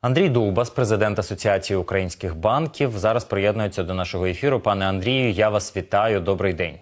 Андрій Дубас, президент Асоціації українських банків, зараз приєднується до нашого ефіру. Пане Андрію, я вас вітаю. Добрий день.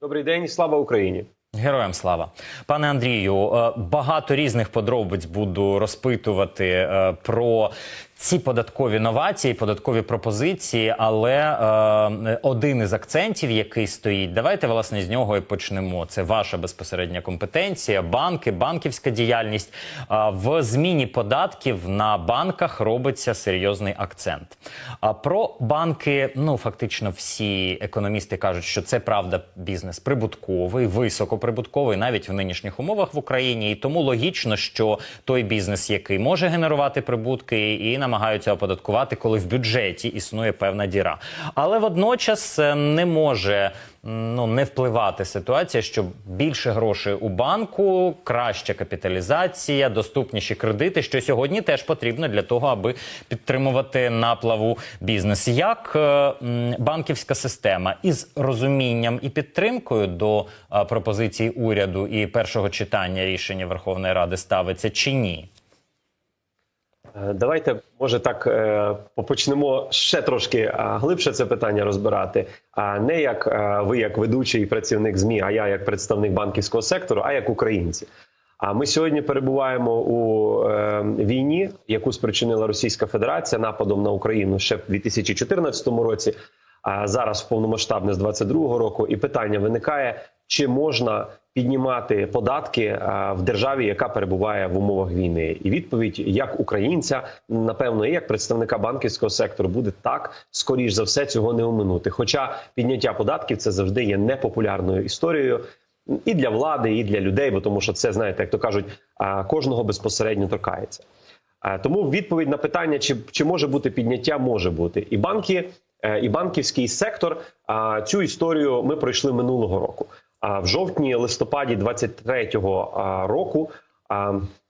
Добрий день, слава Україні. Героям слава, пане Андрію. е, Багато різних подробиць буду розпитувати е, про ці податкові новації, податкові пропозиції. Але е, один із акцентів, який стоїть, давайте власне з нього і почнемо. Це ваша безпосередня компетенція, банки, банківська діяльність. А в зміні податків на банках робиться серйозний акцент. А про банки, ну фактично, всі економісти кажуть, що це правда бізнес прибутковий, високоприбутковий, навіть в нинішніх умовах в Україні. І тому логічно, що той бізнес, який може генерувати прибутки, і намагаються оподаткувати, коли в бюджеті існує певна діра. Але водночас е, не може ну не впливати ситуація, що більше грошей у банку, краща капіталізація, доступніші кредити, що сьогодні теж потрібно для того, аби підтримувати наплаву бізнес. Як е, банківська система із розумінням і підтримкою до е, пропозицій уряду і першого читання рішення Верховної Ради ставиться чи ні? Е, Давайте, може, так е, почнемо ще трошки е, глибше це питання розбирати. А не як ви, як ведучий працівник ЗМІ, а я як представник банківського сектору, а як українці. А ми сьогодні перебуваємо у війні, яку спричинила Російська Федерація нападом на Україну ще в 2014 році. А зараз повномасштабне з 22-го року, і питання виникає: чи можна піднімати податки в державі, яка перебуває в умовах війни? І відповідь як українця, напевно, і як представника банківського сектору, буде так, скоріш за все, цього не оминути. Хоча підняття податків це завжди є непопулярною історією. І для влади, і для людей, бо тому що це знаєте, як то кажуть, кожного безпосередньо торкається. Тому відповідь на питання, чи, чи може бути підняття, може бути. І банки, е, і банківський сектор цю історію ми пройшли минулого року. А в жовтні, листопаді 23-го року,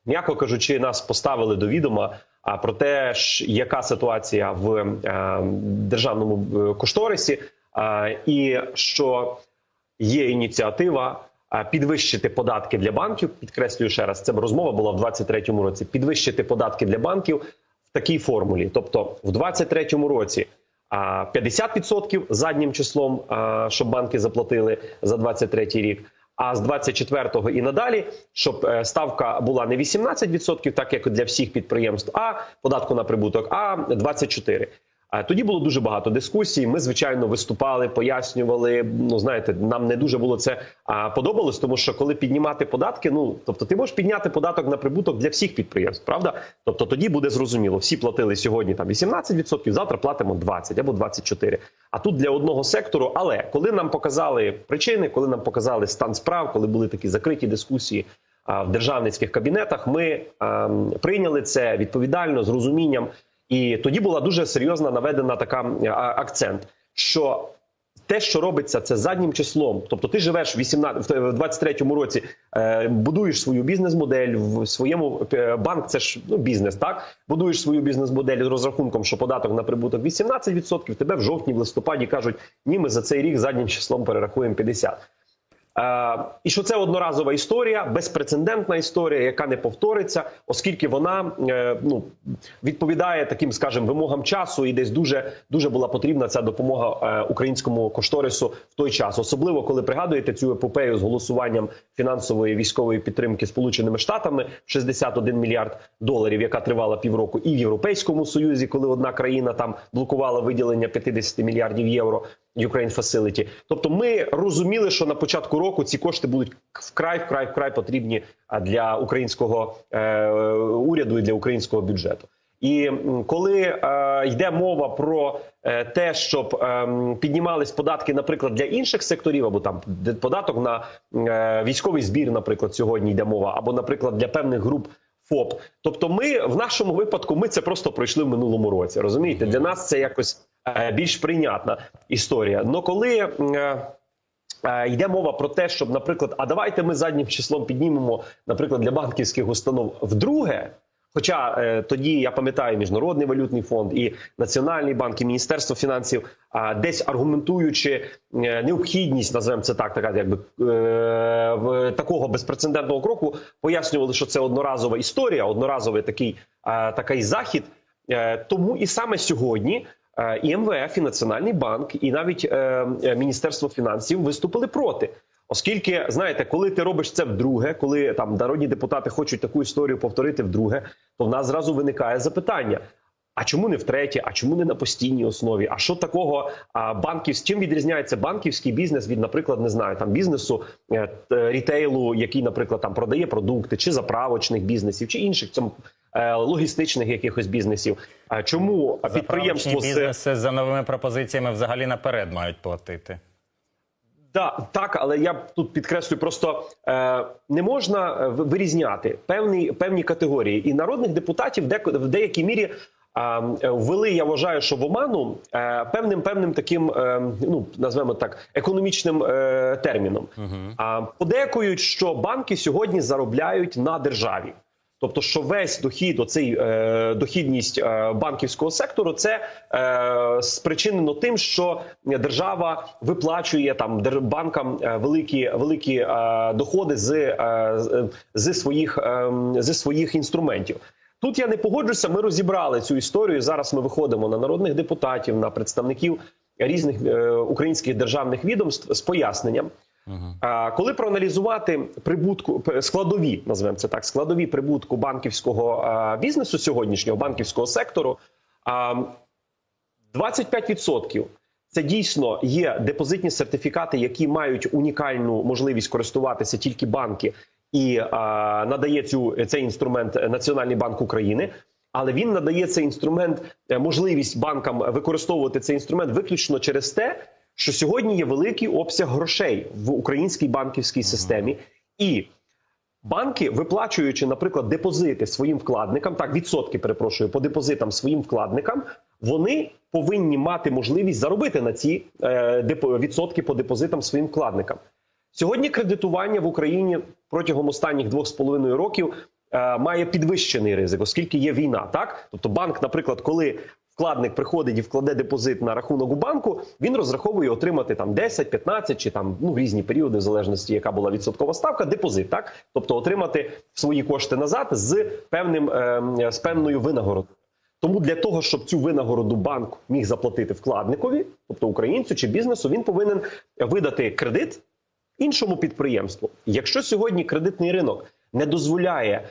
м'яко кажучи, нас поставили до відома про те, яка ситуація в державному е, кошторисі, і що є ініціатива підвищити податки для банків. Підкреслюю ще раз, це розмова була в 2023 році. Підвищити податки для банків в такій формулі. Тобто, в 2023 році 50% заднім числом, щоб банки заплатили за 2023 рік. А з 24-го і надалі, щоб е, ставка була не 18%, так як для всіх підприємств, а податку на прибуток, а 24%. А Тоді було дуже багато дискусій. Ми звичайно виступали, пояснювали. Ну знаєте, нам не дуже було це подобалось, тому що коли піднімати податки, ну тобто, ти можеш підняти податок на прибуток для всіх підприємств, правда? Тобто тоді буде зрозуміло. Всі платили сьогодні там 18%, завтра платимо 20 або 24%. А тут для одного сектору. Але коли нам показали причини, коли нам показали стан справ, коли були такі закриті дискусії. В державницьких кабінетах ми ем, прийняли це відповідально з розумінням, і тоді була дуже серйозна наведена така акцент, що те, що робиться, це заднім числом. Тобто, ти живеш в 18, в 23-му році, е, будуєш свою бізнес-модель в своєму е, банк. Це ж ну, бізнес, так будуєш свою бізнес-модель з розрахунком, що податок на прибуток 18%, Тебе в жовтні, в листопаді кажуть, ні, ми за цей рік заднім числом перерахуємо 50%. Е, і що це одноразова історія, безпрецедентна історія, яка не повториться, оскільки вона е, ну відповідає таким, скажімо, вимогам часу, і десь дуже дуже була потрібна ця допомога е, українському кошторису в той час, особливо коли пригадуєте цю епопею з голосуванням фінансової військової підтримки Сполученими Штатами 61 мільярд доларів, яка тривала півроку, і в Європейському Союзі, коли одна країна там блокувала виділення 50 мільярдів євро. Ukraine Facility. Тобто, ми розуміли, що на початку року ці кошти будуть вкрай, вкрай, вкрай потрібні для українського е, уряду і для українського бюджету. І коли е, йде мова про е, те, щоб е, піднімались податки, наприклад, для інших секторів, або там податок на е, військовий збір, наприклад, сьогодні йде мова, або, наприклад, для певних груп. ФОП, тобто, ми в нашому випадку ми це просто пройшли в минулому році. Розумієте, для нас це якось е, більш прийнятна історія. Но коли е, е, йде мова про те, щоб, наприклад, а давайте ми заднім числом піднімемо, наприклад, для банківських установ вдруге. Хоча е, тоді я пам'ятаю міжнародний валютний фонд і Національний банк, і Міністерство фінансів, а десь аргументуючи е, необхідність, називаємо це так, така якби е, в такого безпрецедентного кроку, пояснювали, що це одноразова історія, одноразовий такий, е, такий захід. Е, Тому і саме сьогодні е, і МВФ, і Національний банк, і навіть е, Міністерство фінансів виступили проти. Оскільки знаєте, коли ти робиш це вдруге, коли там народні депутати хочуть таку історію повторити вдруге, то в нас зразу виникає запитання: а чому не втретє? А чому не на постійній основі? А що такого а, банків? Чим відрізняється банківський бізнес від, наприклад, не знаю, там бізнесу е, рітейлу, який, наприклад, там продає продукти, чи заправочних бізнесів, чи інших цьому е, логістичних якихось бізнесів? А чому підприємство з бізнеси за новими пропозиціями взагалі наперед мають платити. Да, так, але я тут підкреслю, просто е, не можна е, вирізняти певні певні категорії, і народних депутатів де, в деякій мірі е, ввели, я вважаю, що в оману е, певним певним таким, е, ну назвемо так, економічним е, терміном. А подекують, що банки сьогодні заробляють на державі. Тобто, що весь дохід, оцей е, дохідність е, банківського сектору, це е, спричинено тим, що держава виплачує там банкам е, великі великі е, доходи з, е, з- зі своїх е, зі своїх інструментів. Тут я не погоджуся. Ми розібрали цю історію. Зараз ми виходимо на народних депутатів, на представників різних е, українських державних відомств з поясненням. А коли проаналізувати прибутку складові, називаємо це так, складові прибутку банківського бізнесу сьогоднішнього банківського сектору, а, 25% це дійсно є депозитні сертифікати, які мають унікальну можливість користуватися тільки банки, і надає цю цей інструмент Національний банк України. Але він надає цей інструмент, е, можливість банкам використовувати цей інструмент виключно через те, що сьогодні є великий обсяг грошей в українській банківській системі, і банки, виплачуючи, наприклад, депозити своїм вкладникам, так відсотки перепрошую по депозитам своїм вкладникам, вони повинні мати можливість заробити на ці е, відсотки по депозитам своїм вкладникам. Сьогодні кредитування в Україні протягом останніх двох з половиною років е, має підвищений ризик, оскільки є війна. Так, тобто банк, наприклад, коли вкладник приходить і вкладе депозит на рахунок у банку, він розраховує отримати там 10, 15 чи там ну різні періоди, в залежності яка була відсоткова ставка, депозит, так тобто отримати свої кошти назад з певним е, з певною винагородою. Тому для того, щоб цю винагороду банк міг заплатити вкладникові, тобто українцю чи бізнесу, він повинен видати кредит іншому підприємству. Якщо сьогодні кредитний ринок не дозволяє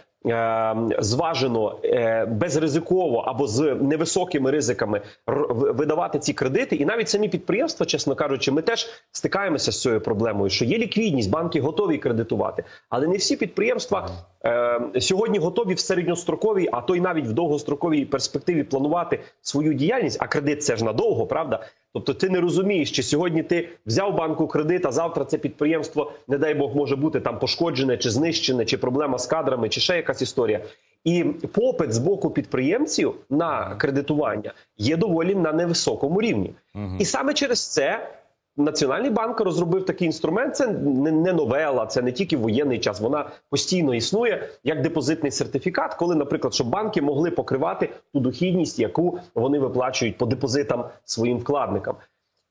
зважено е, безризиково або з невисокими ризиками видавати ці кредити, і навіть самі підприємства, чесно кажучи, ми теж стикаємося з цією проблемою, що є ліквідність, банки готові кредитувати, але не всі підприємства е, сьогодні готові в середньостроковій, а то й навіть в довгостроковій перспективі планувати свою діяльність. А кредит це ж надовго, правда? Тобто ти не розумієш, чи сьогодні ти взяв банку кредит, а завтра це підприємство, не дай Бог, може бути там пошкоджене чи знищене, чи проблема з кадрами, чи ще якась історія. І попит з боку підприємців на кредитування є доволі на невисокому рівні. І саме через це Національний банк розробив такий інструмент. Це не, новела, це не тільки воєнний час. Вона постійно існує як депозитний сертифікат, коли, наприклад, щоб банки могли покривати ту дохідність, яку вони виплачують по депозитам своїм вкладникам.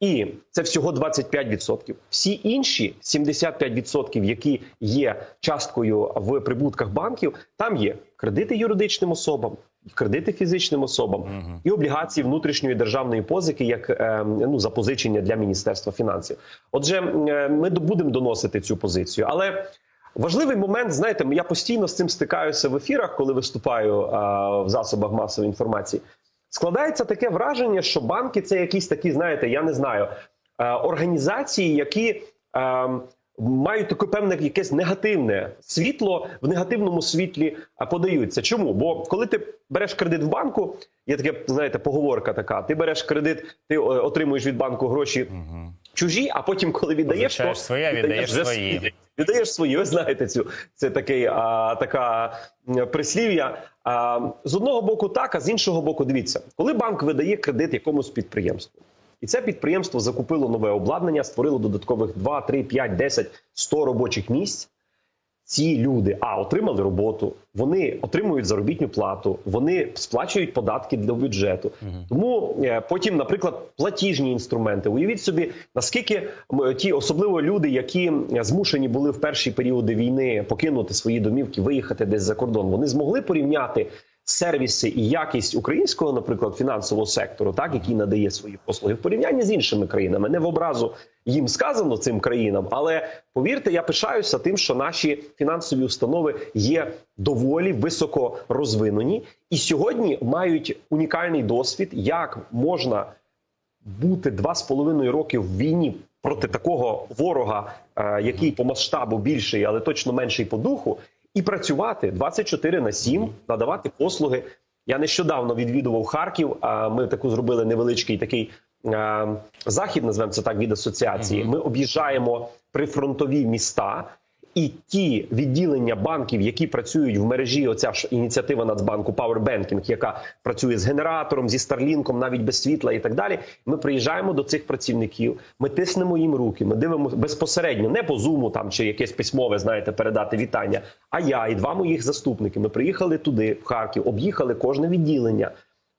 І це всього 25%. Всі інші 75%, які є часткою в прибутках банків, там є кредити юридичним особам, кредити фізичним особам і облігації внутрішньої державної позики, як е, ну запозичення для міністерства фінансів. Отже, е, ми будемо доносити цю позицію, але. Важливий момент, знаєте, я постійно з цим стикаюся в ефірах, коли виступаю а, в засобах масової інформації. Складається таке враження, що банки це якісь такі, знаєте, я не знаю, е, організації, які е, мають таке певне якесь негативне світло в негативному світлі подаються. Чому? Бо коли ти береш кредит в банку, є таке, знаєте, поговорка така: ти береш кредит, ти е, отримуєш від банку гроші чужі, а потім, коли віддаєш, свої, а віддаєш свої. Віддаєш свої, ви знаєте цю це такий а, така прислів'я. А, з одного боку, так, а з іншого боку, дивіться, коли банк видає кредит якомусь підприємству, і це підприємство закупило нове обладнання, створило додаткових 2, 3, 5, 10, 100 робочих місць. ці люди а отримали роботу, вони отримують заробітню плату, вони сплачують податки для бюджету. Тому е, потім, наприклад, платіжні інструменти. Уявіть собі, наскільки ті, особливо люди, які змушені були в перші періоди війни покинути свої домівки, виїхати десь за кордон, вони змогли порівняти. Сервіси і якість українського, наприклад, фінансового сектору, так який надає свої послуги в порівнянні з іншими країнами, не в образу їм сказано цим країнам, але повірте, я пишаюся тим, що наші фінансові установи є доволі високо розвинені і сьогодні мають унікальний досвід, як можна бути два з половиною роки в війні проти такого ворога, е, який по масштабу більший, але точно менший по духу, і працювати 24 на 7, надавати послуги. Я нещодавно відвідував Харків. А ми таку зробили невеличкий такий захід, назвемо це так від асоціації. Ми об'їжджаємо прифронтові міста. І ті відділення банків, які працюють в мережі, оця ж ініціатива Нацбанку Power Banking, яка працює з генератором, зі старлінком, навіть без світла і так далі. Ми приїжджаємо до цих працівників, ми тиснемо їм руки, ми дивимося безпосередньо, не по зуму там чи якесь письмове, знаєте, передати вітання. А я і два моїх заступники. Ми приїхали туди, в Харків, об'їхали кожне відділення.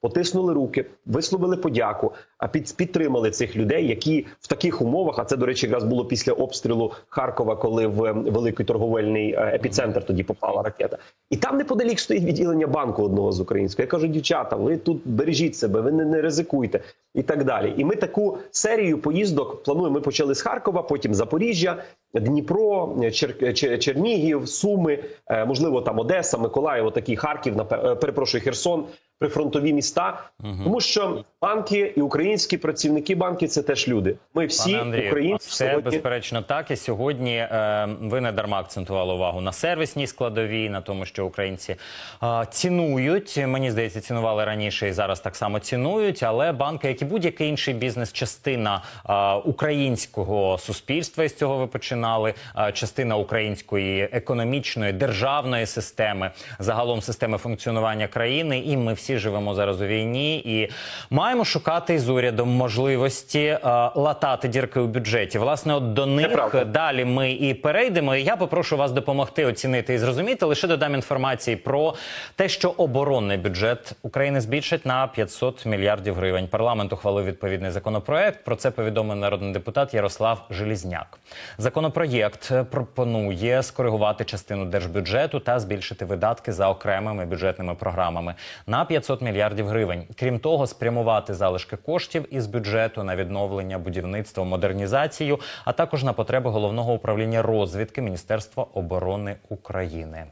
Потиснули руки, висловили подяку, а під, підтримали цих людей, які в таких умовах, а це до речі, якраз було після обстрілу Харкова, коли в ем, великий торговельний е, епіцентр тоді попала ракета. І там неподалік стоїть відділення банку одного з українського. Я кажу, дівчата, ви тут бережіть себе, ви не, не ризикуйте і так далі. І ми таку серію поїздок плануємо. Ми почали з Харкова, потім Запоріжжя, Дніпро, Чер, Чер- Чернігів, Суми, е, можливо, там Одеса, Миколаїв, такий Харків, е, перепрошую, Херсон, прифронтові міста. Тому що банки і українські працівники банків це теж люди. Ми всі Пане Андрію, українці все сьогодні. безперечно так. І сьогодні е, ви не дарма акцентували увагу на сервісній складовій, на тому, що українці е, цінують. Мені здається, цінували раніше і зараз так само цінують. Але банки, як і будь-який інший бізнес, частина е, українського суспільства і з цього ви починали. е, частина української економічної державної системи, загалом системи функціонування країни. І ми всі живемо зараз у війні і маємо шукати з урядом можливості е, латати дірки у бюджеті. Власне, от до них далі ми і перейдемо. І я попрошу вас допомогти оцінити і зрозуміти. Лише додам інформації про те, що оборонний бюджет України збільшать на 500 мільярдів гривень. Парламент ухвалив відповідний законопроект. Про це повідомив народний депутат Ярослав Желізняк. Законопроєкт пропонує скоригувати частину держбюджету та збільшити видатки за окремими бюджетними програмами на 500 мільярдів гривень. Крім того, спрямувати залишки коштів із бюджету на відновлення будівництва, модернізацію, а також на потреби головного управління розвідки Міністерства оборони України.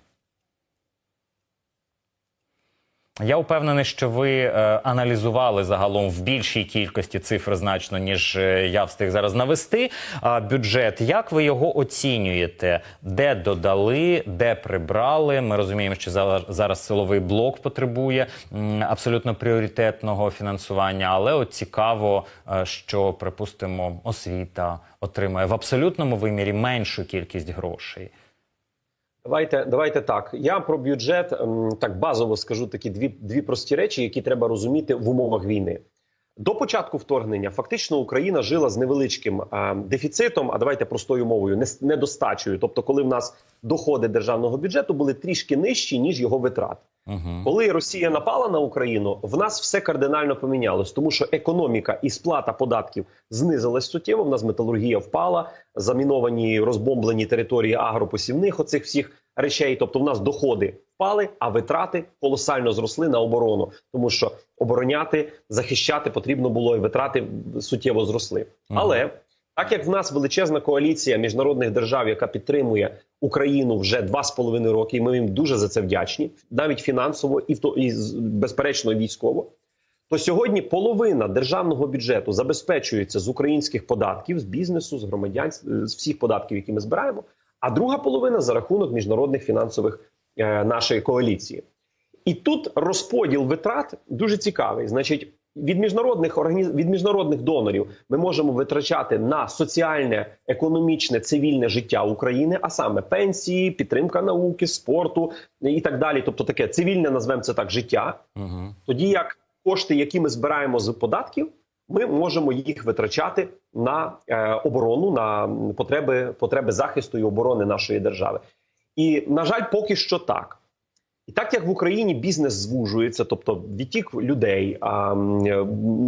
Я впевнений, що ви е, аналізували загалом в більшій кількості цифр значно, ніж е, я встиг зараз навести. А бюджет, як ви його оцінюєте? Де додали, де прибрали? Ми розуміємо, що зараз силовий блок потребує абсолютно пріоритетного фінансування, але от цікаво, е, що припустимо, освіта отримає в абсолютному вимірі меншу кількість грошей. Давайте, давайте так. Я про бюджет так базово скажу такі дві, дві прості речі, які треба розуміти в умовах війни. До початку вторгнення фактично Україна жила з невеличким е, дефіцитом. А давайте простою мовою, не, недостачею. Тобто, коли в нас доходи державного бюджету були трішки нижчі ніж його витрати. Коли Росія напала на Україну, в нас все кардинально помінялось, тому що економіка і сплата податків знизилась суттєво. В нас металургія впала, заміновані розбомблені території агропосівних оцих всіх речей. Тобто, в нас доходи впали, а витрати колосально зросли на оборону, тому що обороняти, захищати потрібно було, і витрати суттєво зросли. Але так як в нас величезна коаліція міжнародних держав, яка підтримує Україну вже два з половиною роки, і ми їм дуже за це вдячні, навіть фінансово і в то і безперечно військово. То сьогодні половина державного бюджету забезпечується з українських податків, з бізнесу, з громадян, з всіх податків, які ми збираємо. А друга половина за рахунок міжнародних фінансових е, нашої коаліції. І тут розподіл витрат дуже цікавий. Значить, від міжнародних організ... від міжнародних донорів ми можемо витрачати на соціальне, економічне, цивільне життя України, а саме пенсії, підтримка науки, спорту і так далі. Тобто, таке цивільне, назвемо це так, життя. Тоді як кошти, які ми збираємо з податків, ми можемо їх витрачати на е, оборону, на потреби, потреби захисту і оборони нашої держави. І на жаль, поки що так. І так як в Україні бізнес звужується, тобто відтік людей, а е,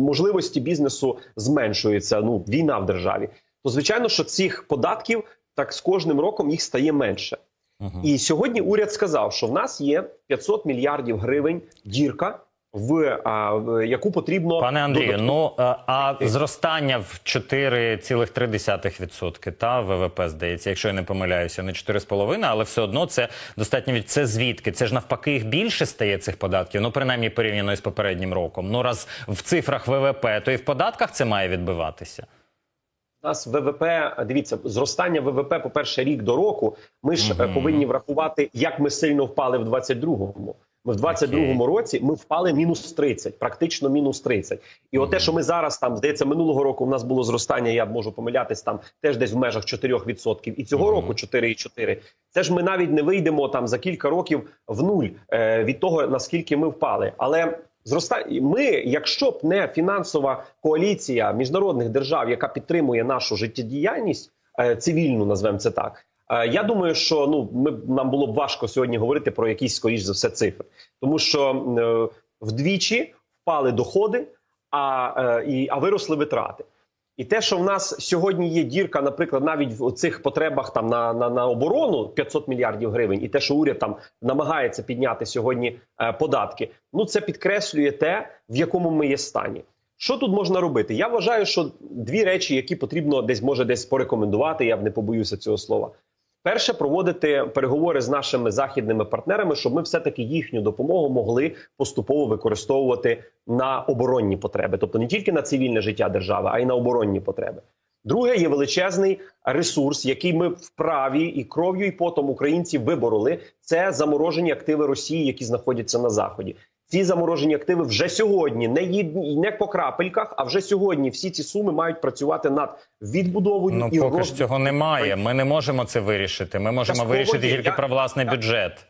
можливості бізнесу зменшуються. Ну війна в державі, то звичайно, що цих податків так з кожним роком їх стає менше. Мгм. І сьогодні уряд сказав, що в нас є 500 мільярдів гривень дірка, в, а, яку потрібно Пане Андрію, додатково- ну е, а зростання в 4,3% та ВВП здається, якщо я не помиляюся, не 4,5%, але все одно це достатньо від це звідки? Це ж навпаки їх більше стає цих податків. Ну принаймні порівняно із попереднім роком. Ну раз в цифрах ВВП, то і в податках це має відбиватися. У нас ВВП, дивіться, зростання ВВП, по перше, рік до року. Ми ж е, Мгм. повинні врахувати, як ми сильно впали в 22-му. Ми в 22-му році ми впали мінус 30, практично мінус 30. І от те, що ми зараз там здається, минулого року в нас було зростання. Я можу помилятись там теж десь в межах 4%, і цього Мгм. року 4,4%. Це ж ми навіть не вийдемо там за кілька років в нуль е, від того наскільки ми впали. Але зростання ми, якщо б не фінансова коаліція міжнародних держав, яка підтримує нашу життєдіяльність е, цивільну, назвемо це так. Е, Я думаю, що ну ми нам було б важко сьогодні говорити про якісь скоріш за все цифри, тому що е, вдвічі впали доходи, а, е, і, а виросли витрати. І те, що в нас сьогодні є дірка, наприклад, навіть в цих потребах там на, на, на оборону 500 мільярдів гривень, і те, що уряд там намагається підняти сьогодні е, податки, ну це підкреслює те, в якому ми є стані. Що тут можна робити? Я вважаю, що дві речі, які потрібно десь може десь порекомендувати, я б не побоюся цього слова. Перше, проводити переговори з нашими західними партнерами, щоб ми все таки їхню допомогу могли поступово використовувати на оборонні потреби, тобто не тільки на цивільне життя держави, а й на оборонні потреби. Друге є величезний ресурс, який ми вправі і кров'ю і потом українців вибороли. Це заморожені активи Росії, які знаходяться на заході. Ці заморожені активи вже сьогодні не їдні не по крапельках, а вже сьогодні всі ці суми мають працювати над відбудовою Ну і поки ж цього немає. Ми не можемо це вирішити. Ми можемо Частково вирішити тільки Я- про власний бюджет.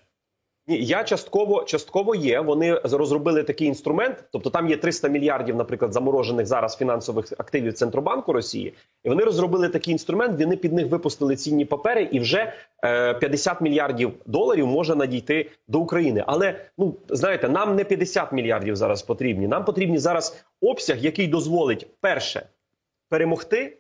Ні, я частково частково є. Вони розробили такий інструмент. Тобто там є 300 мільярдів, наприклад, заморожених зараз фінансових активів Центробанку Росії, і вони розробили такий інструмент. Вони під них випустили цінні папери, і вже е, 50 мільярдів доларів може надійти до України. Але ну знаєте, нам не 50 мільярдів зараз потрібні. Нам потрібні зараз обсяг, який дозволить перше перемогти.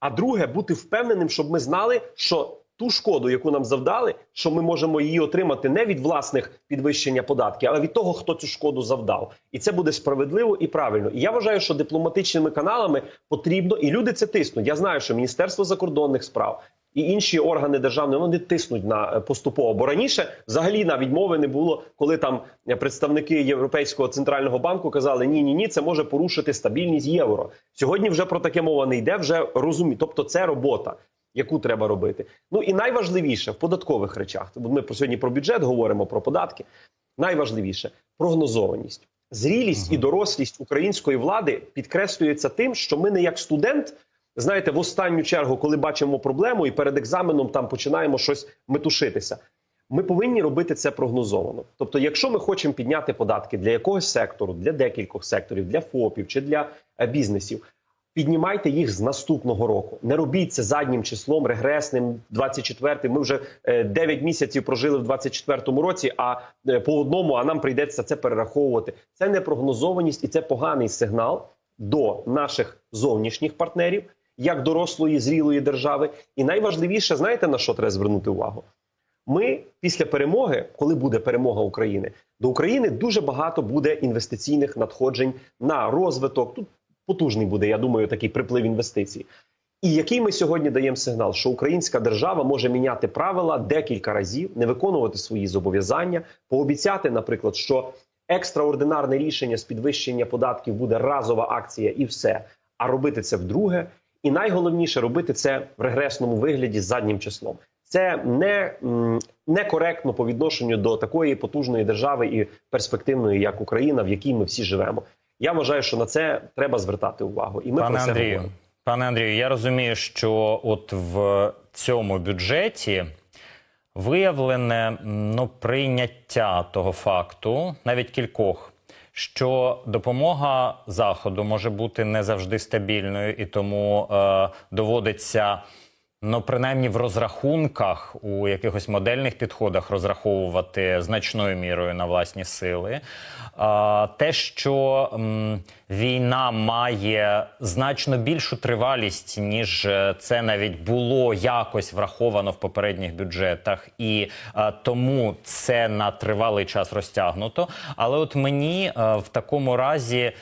А друге, бути впевненим, щоб ми знали, що ту шкоду, яку нам завдали, що ми можемо її отримати не від власних підвищення податків, а від того, хто цю шкоду завдав, і це буде справедливо і правильно. І я вважаю, що дипломатичними каналами потрібно, і люди це тиснуть. Я знаю, що Міністерство закордонних справ. І інші органи державної вони тиснуть на е, поступово. Бо раніше взагалі навіть мови не було, коли там е, представники Європейського центрального банку казали: ні, ні, ні, це може порушити стабільність євро. Сьогодні вже про таке мова не йде. Вже розумі. Тобто, це робота, яку треба робити. Ну і найважливіше в податкових речах. Бо ми сьогодні про бюджет говоримо про податки. Найважливіше прогнозованість. Зрілість і дорослість української влади підкреслюється тим, що ми не як студент, знаєте, в останню чергу, коли бачимо проблему, і перед екзаменом там починаємо щось метушитися. Ми повинні робити це прогнозовано. Тобто, якщо ми хочемо підняти податки для якогось сектору, для декількох секторів, для ФОПів чи для е, бізнесів, піднімайте їх з наступного року. Не робіть це заднім числом, регресним, 24-м. Ми вже е, 9 місяців прожили в 24-му році, а е, по одному, а нам прийдеться це перераховувати. Це непрогнозованість і це поганий сигнал до наших зовнішніх партнерів, як дорослої зрілої держави. І найважливіше, знаєте на що треба звернути увагу? Ми після перемоги, коли буде перемога України, до України дуже багато буде інвестиційних надходжень на розвиток. Тут потужний буде, я думаю, такий приплив інвестицій. І який ми сьогодні даємо сигнал, що українська держава може міняти правила декілька разів, не виконувати свої зобов'язання, пообіцяти, наприклад, що екстраординарне рішення з підвищення податків буде разова акція і все. А робити це вдруге, і найголовніше робити це в регресному вигляді з заднім числом. Це не м, некоректно по відношенню до такої потужної держави і перспективної, як Україна, в якій ми всі живемо. Я вважаю, що на це треба звертати увагу, і ми Пане про це Андрію, говоримо. пане Андрію, я розумію, що от в цьому бюджеті виявлене ну, прийняття того факту, навіть кількох, що допомога заходу може бути не завжди стабільною, і тому е, доводиться ну принаймні в розрахунках у якихось модельних підходах розраховувати значною мірою на власні сили. Те, що війна має значно більшу тривалість, ніж е, це навіть було якось враховано в попередніх бюджетах, і тому це на тривалий час розтягнуто. Але от мені е, в такому разі.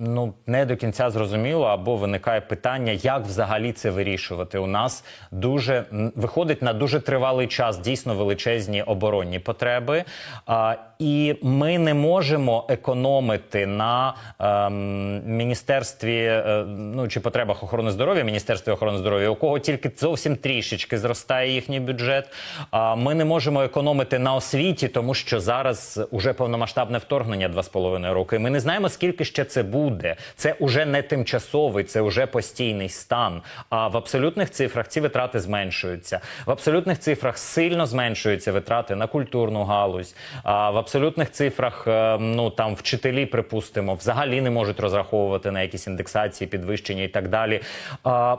Ну, не до кінця зрозуміло, або виникає питання, як взагалі це вирішувати. У нас дуже виходить на дуже тривалий час дійсно величезні оборонні потреби, а, і ми не можемо економити на ем, міністерстві е, ну чи потребах охорони здоров'я, міністерстві охорони здоров'я, у кого тільки зовсім трішечки зростає їхній бюджет. А ми не можемо економити на освіті, тому що зараз уже повномасштабне вторгнення 2,5 роки. Ми не знаємо, скільки ще це буде. Це уже не тимчасовий, це вже постійний стан. А в абсолютних цифрах ці витрати зменшуються. В абсолютних цифрах сильно зменшуються витрати на культурну галузь. А в абсолютних цифрах, е, ну там вчителі, припустимо, взагалі не можуть розраховувати на якісь індексації, підвищення і так далі. А,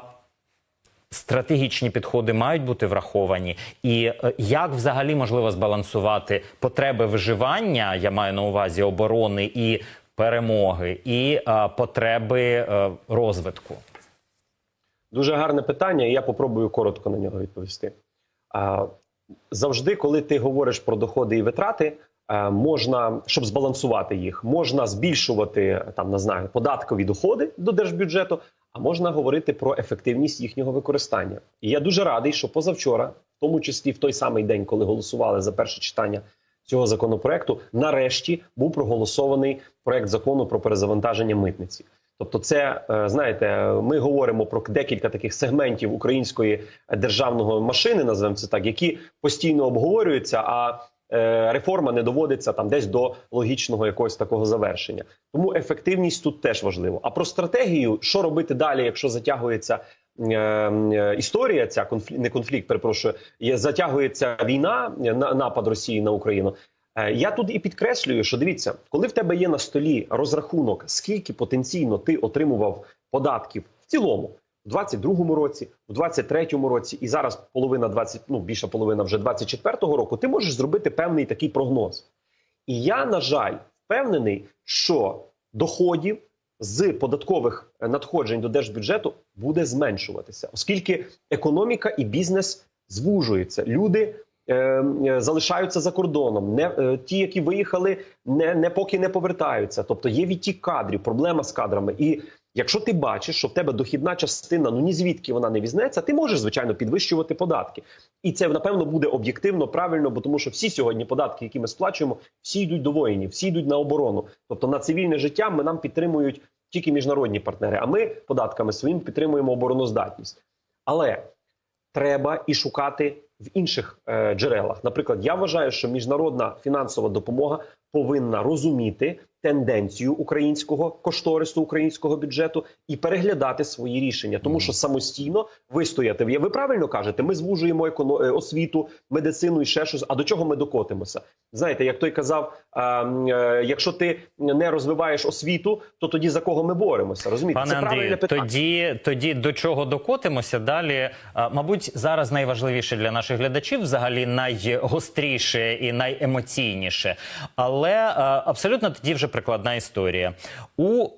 Стратегічні підходи мають бути враховані, і е, як взагалі можливо збалансувати потреби виживання, я маю на увазі оборони і перемоги, і е, потреби е, розвитку. Дуже гарне питання, і я попробую коротко на нього відповісти. Завжди, коли ти говориш про доходи і витрати, е, можна, щоб збалансувати їх, можна збільшувати там, не знаю, податкові доходи до держбюджету, а можна говорити про ефективність їхнього використання. І я дуже радий, що позавчора, в тому числі в той самий день, коли голосували за перше читання цього законопроекту, нарешті був проголосований проект закону про перезавантаження митниці. Тобто, це е, знаєте, ми говоримо про декілька таких сегментів української державної машини, називаємо це так, які постійно обговорюються, а е, реформа не доводиться там десь до логічного якогось такого завершення. Тому ефективність тут теж важливо. А про стратегію, що робити далі, якщо затягується історія, ця конфлікт, не конфлікт, перепрошую, затягується війна, е, на напад Росії на Україну. Е, Я тут і підкреслюю, що дивіться, коли в тебе є на столі розрахунок, скільки потенційно ти отримував податків в цілому, в 22-му році, в 23-му році, і зараз половина 20, ну більша половина вже 24-го року, ти можеш зробити певний такий прогноз. І я, на жаль, впевнений, що доходів з податкових е, надходжень до держбюджету буде зменшуватися, оскільки економіка і бізнес звужуються. Люди е, е, залишаються за кордоном. Не е, ті, які виїхали, не, не поки не повертаються. Тобто є відтік кадрів, проблема з кадрами. І якщо ти бачиш, що в тебе дохідна частина, ну ні звідки вона не візьметься, ти можеш звичайно підвищувати податки. І це напевно буде об'єктивно правильно, бо тому що всі сьогодні податки, які ми сплачуємо, всі йдуть до воїнів, всі йдуть на оборону. Тобто на цивільне життя ми нам підтримують тільки міжнародні партнери. А ми податками своїм підтримуємо обороноздатність. Але треба і шукати в інших е, джерелах. Наприклад, я вважаю, що міжнародна фінансова допомога повинна розуміти тенденцію українського кошторису українського бюджету і переглядати свої рішення, тому що самостійно вистояти. Ви ви правильно кажете, ми звужуємо еконо- е, освіту, медицину і ще щось. А до чого ми докотимося? Знаєте, як той казав: е, е, якщо ти не розвиваєш освіту, то тоді за кого ми боремося? Розумієте, Пане це правильне питання. тоді, тоді до чого докотимося далі? Мабуть, зараз найважливіше для наших глядачів, взагалі найгостріше і найемоційніше. Але а, абсолютно тоді вже прикладна історія. У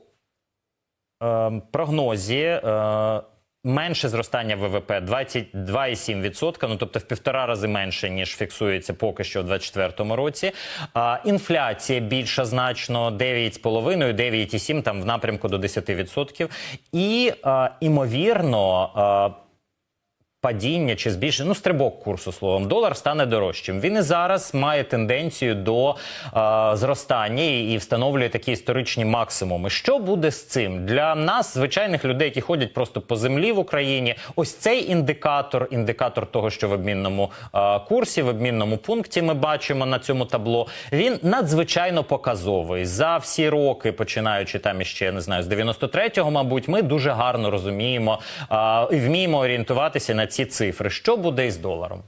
е, прогнозі. Е, Менше зростання ВВП 22,7%, ну тобто в півтора рази менше ніж фіксується поки що в 2024 році. А інфляція більша значно 9,5, 9,7, там в напрямку до 10%. І а, імовірно. А, Падіння чи збільшення, ну стрибок курсу словом, долар стане дорожчим. Він і зараз має тенденцію до е, зростання і, встановлює такі історичні максимуми. Що буде з цим для нас, звичайних людей, які ходять просто по землі в Україні? Ось цей індикатор, індикатор того, що в обмінному е, курсі, в обмінному пункті ми бачимо на цьому табло. Він надзвичайно показовий за всі роки, починаючи там іще не знаю з 93-го, мабуть, ми дуже гарно розуміємо е, і вміємо орієнтуватися на ці цифри. Що буде із доларом?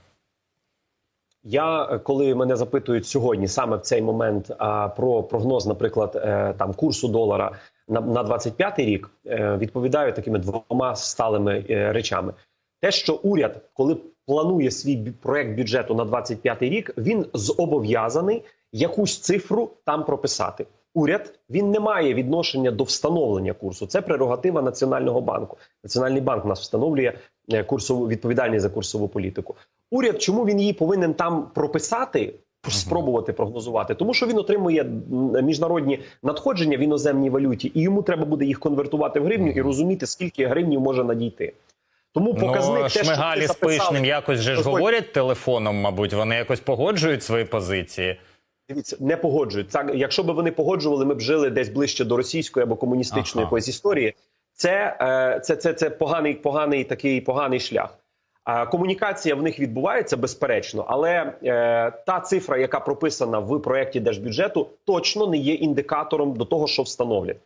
Я коли мене запитують сьогодні саме в цей момент про прогноз, наприклад, е, там курсу долара на, на 25-й рік, е, відповідаю такими двома сталими е, речами. те, що уряд, коли планує свій проект бюджету на 25 рік, він зобов'язаний якусь цифру там прописати. Уряд він не має відношення до встановлення курсу. Це прерогатива Національного банку. Національний банк нас встановлює курсову відповідальність за курсову політику. Уряд, чому він її повинен там прописати? Спробувати прогнозувати, тому що він отримує міжнародні надходження в іноземній валюті, і йому треба буде їх конвертувати в гривню і розуміти, скільки гривнів може надійти. Тому показник Ну, те, що Шмигалі вони з Пишним якось же ж говорять телефоном, мабуть, вони якось погоджують свої позиції. Дивіться, не погоджують. Так, якщо б вони погоджували, ми б жили десь ближче до російської або комуністичної Ага. якоїсь історії. Це, е, це, це, це поганий, поганий такий поганий шлях. Комунікація в них відбувається безперечно, але е, та цифра, яка прописана в проєкті держбюджету, точно не є індикатором до того, що встановлять.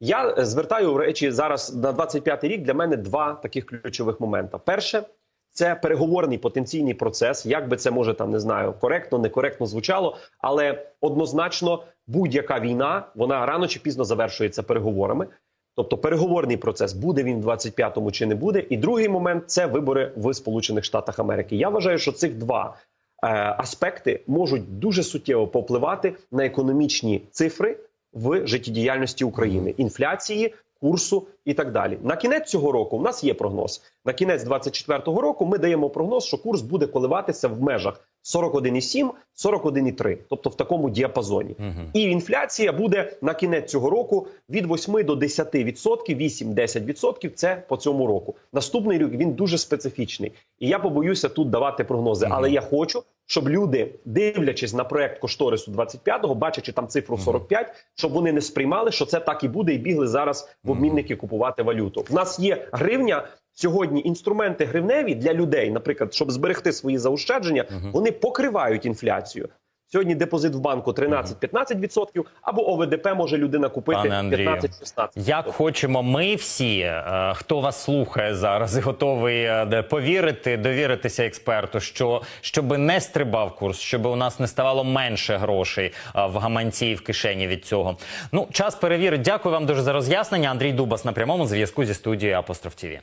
Я звертаю речі зараз на 25-й рік. Для мене два таких ключових момента. Перше, це переговорний потенційний процес. Як би це може там не знаю, коректно, некоректно звучало, але однозначно будь-яка війна вона рано чи пізно завершується переговорами. Тобто переговорний процес буде він в 25-му чи не буде. І другий момент це вибори в Сполучених Штатах Америки. Я вважаю, що цих два е, аспекти можуть дуже суттєво попливати на економічні цифри в життєдіяльності України, інфляції, курсу і так далі. На кінець цього року в нас є прогноз. На кінець 24-го року ми даємо прогноз, що курс буде коливатися в межах 41,7, 41,3, тобто в такому діапазоні. І інфляція буде на кінець цього року від 8 до 10 відсотків, 8-10 відсотків. Це по цьому року. Наступний рік він дуже специфічний, і я побоюся тут давати прогнози. Але я хочу, щоб люди, дивлячись на проект кошторису 25-го, бачачи там цифру 45, щоб вони не сприймали, що це так і буде, і бігли зараз в обмінники купувати валюту. В нас є гривня. Сьогодні інструменти гривневі для людей, наприклад, щоб зберегти свої заощадження, вони покривають інфляцію. Сьогодні депозит в банку 13-15%, або ОВДП може людина купити Пане Андрію, 15-16%. Як хочемо ми всі, е, хто вас слухає зараз і готовий е, повірити, довіритися експерту, що щоб не стрибав курс, щоб у нас не ставало менше грошей е, в гаманці і в кишені від цього. Ну, час перевірить. Дякую вам дуже за роз'яснення. Андрій Дубас на прямому зв'язку зі студією Апостроф ТІВІ.